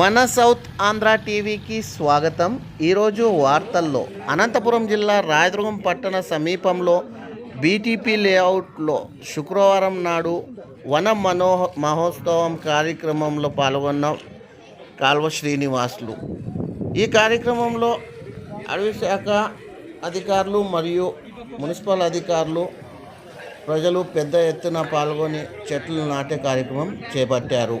మన సౌత్ ఆంధ్ర టీవీకి స్వాగతం. ఈరోజు వార్తల్లో అనంతపురం జిల్లా రాయదుర్గం పట్టణ సమీపంలో బీటీపీ లేఅవుట్లో శుక్రవారం నాడు వన మనోహ మహోత్సవం కార్యక్రమంలో పాల్గొన్న కాల్వ శ్రీనివాసులు. ఈ కార్యక్రమంలో అడవి శాఖ అధికారులు మరియు మున్సిపల్ అధికారులు ప్రజలు పెద్ద ఎత్తున పాల్గొని చెట్లు నాటే కార్యక్రమం చేపట్టారు.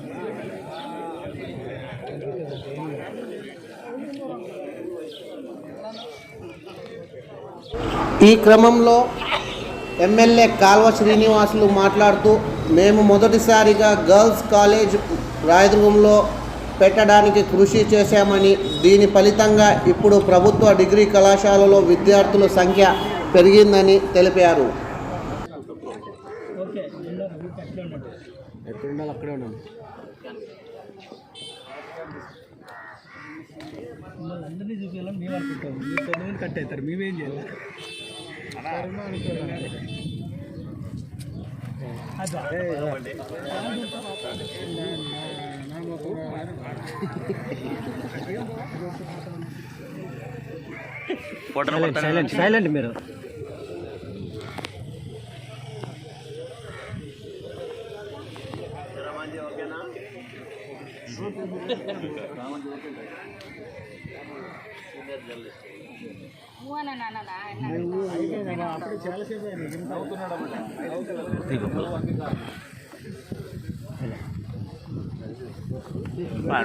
ఈ క్రమంలో ఎమ్మెల్యే కాల్వ శ్రీనివాసులు మాట్లాడుతూ మేము మొదటిసారిగా గర్ల్స్ కాలేజ్ రాయదుర్గంలో పెట్టడానికి కృషి చేశామని దీని ఫలితంగా ఇప్పుడు ప్రభుత్వ డిగ్రీ కళాశాలలో విద్యార్థుల సంఖ్య పెరిగిందని తెలిపారు. ఎక్కడుండాలి అక్కడే ఉండాలి మిమ్మల్ని అందరినీ చూపించాలని మేము అనుకుంటాం మీరు కొంతమంది కట్ అవుతారు. మేమేం చేయాలి? సైలెంట్ సైలెంట్ మీరు.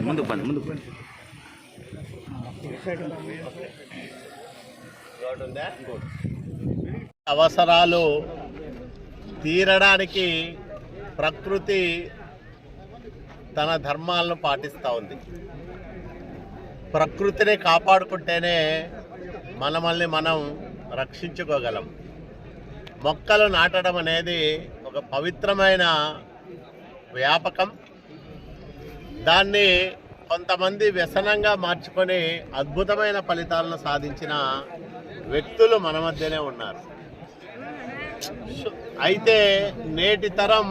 ముందుకు పండి ముందుకు పండి అవసరాలు తీరడానికి ప్రకృతి తన ధర్మాలను పాటిస్తూ ఉంది. ప్రకృతిని కాపాడుకుంటేనే మనమల్ని మనం రక్షించుకోగలం. మొక్కలు నాటడం అనేది ఒక పవిత్రమైన వ్యాపకం. దాన్ని కొంతమంది వ్యసనంగా మార్చుకొని అద్భుతమైన ఫలితాలను సాధించిన వ్యక్తులు మన మధ్యనే ఉన్నారు. అయితే నేటి తరం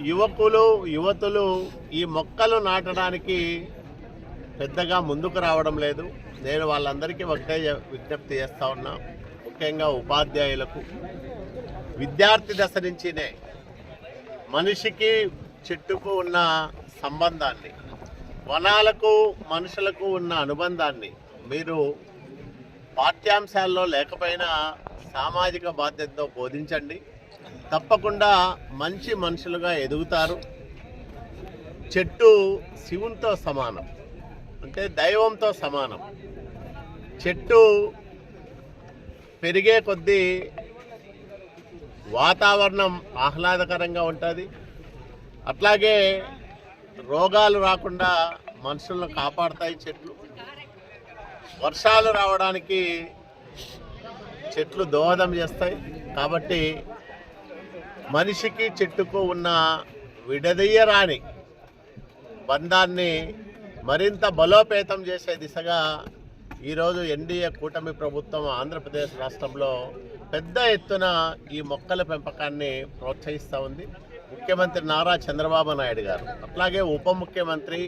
యువకులు యువతులు ఈ మొక్కలు నాటడానికి పెద్దగా ముందుకు రావడం లేదు. నేను వాళ్ళందరికీ ఒకటే విజ్ఞప్తి చేస్తా ఉన్నా. ముఖ్యంగా ఉపాధ్యాయులకు. విద్యార్థి దశ నుంచినే మనిషికి చెట్టుకు ఉన్న సంబంధాన్ని వనాలకు మనుషులకు ఉన్న అనుబంధాన్ని మీరు పాఠ్యాంశాల్లో లేకపోయినా సామాజిక బాధ్యతతో బోధించండి. తప్పకుండా మంచి మనుషులుగా ఎదుగుతారు. చెట్టు శివునితో సమానం. అంటే దైవంతో సమానం. చెట్టు పెరిగే కొద్దీ వాతావరణం ఆహ్లాదకరంగా ఉంటుంది. అట్లాగే రోగాలు రాకుండా మనుషులను కాపాడుతాయి చెట్లు. వర్షాలు రావడానికి చెట్లు దోహదం చేస్తాయి. కాబట్టి మనిషికి చెట్టుకు ఉన్న విడదీయరాని బంధాన్ని మరింత బలోపేతం చేసే దిశగా ఈరోజు ఎన్డీఏ కూటమి ప్రభుత్వం ఆంధ్రప్రదేశ్ రాష్ట్రంలో పెద్ద ఎత్తున ఈ మొక్కల పెంపకాన్ని ప్రోత్సహిస్తూ ఉంది. ముఖ్యమంత్రి నారా చంద్రబాబు నాయుడు గారు అట్లాగే ఉప ముఖ్యమంత్రి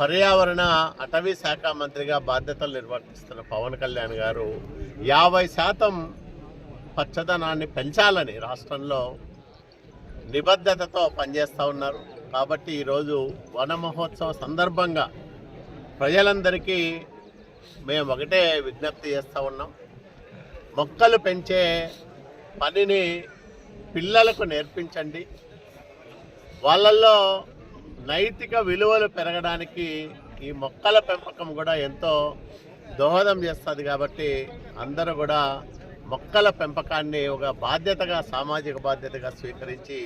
పర్యావరణ అటవీ శాఖ మంత్రిగా బాధ్యతలు నిర్వర్తిస్తున్న పవన్ కళ్యాణ్ గారు యాభై శాతం పచ్చదనాన్ని పెంచాలని రాష్ట్రంలో నిబద్ధతతో పనిచేస్తూ ఉన్నారు. కాబట్టి ఈరోజు వన మహోత్సవ సందర్భంగా ప్రజలందరికీ మేము ఒకటే విజ్ఞప్తి చేస్తూ ఉన్నాం. మొక్కలు పెంచే పనిని పిల్లలకు నేర్పించండి. వాళ్ళల్లో నైతిక విలువలు పెరగడానికి ఈ మొక్కల పెంపకం కూడా ఎంతో దోహదం చేస్తుంది కాబట్టి అందరూ కూడా మొక్కల పెంపకాన్ని ఒక బాధ్యతగా సామాజిక బాధ్యతగా స్వీకరించి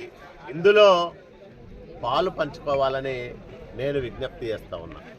ఇందులో పాలు పంచుకోవాలని నేను విజ్ఞప్తి చేస్తా ఉన్నాను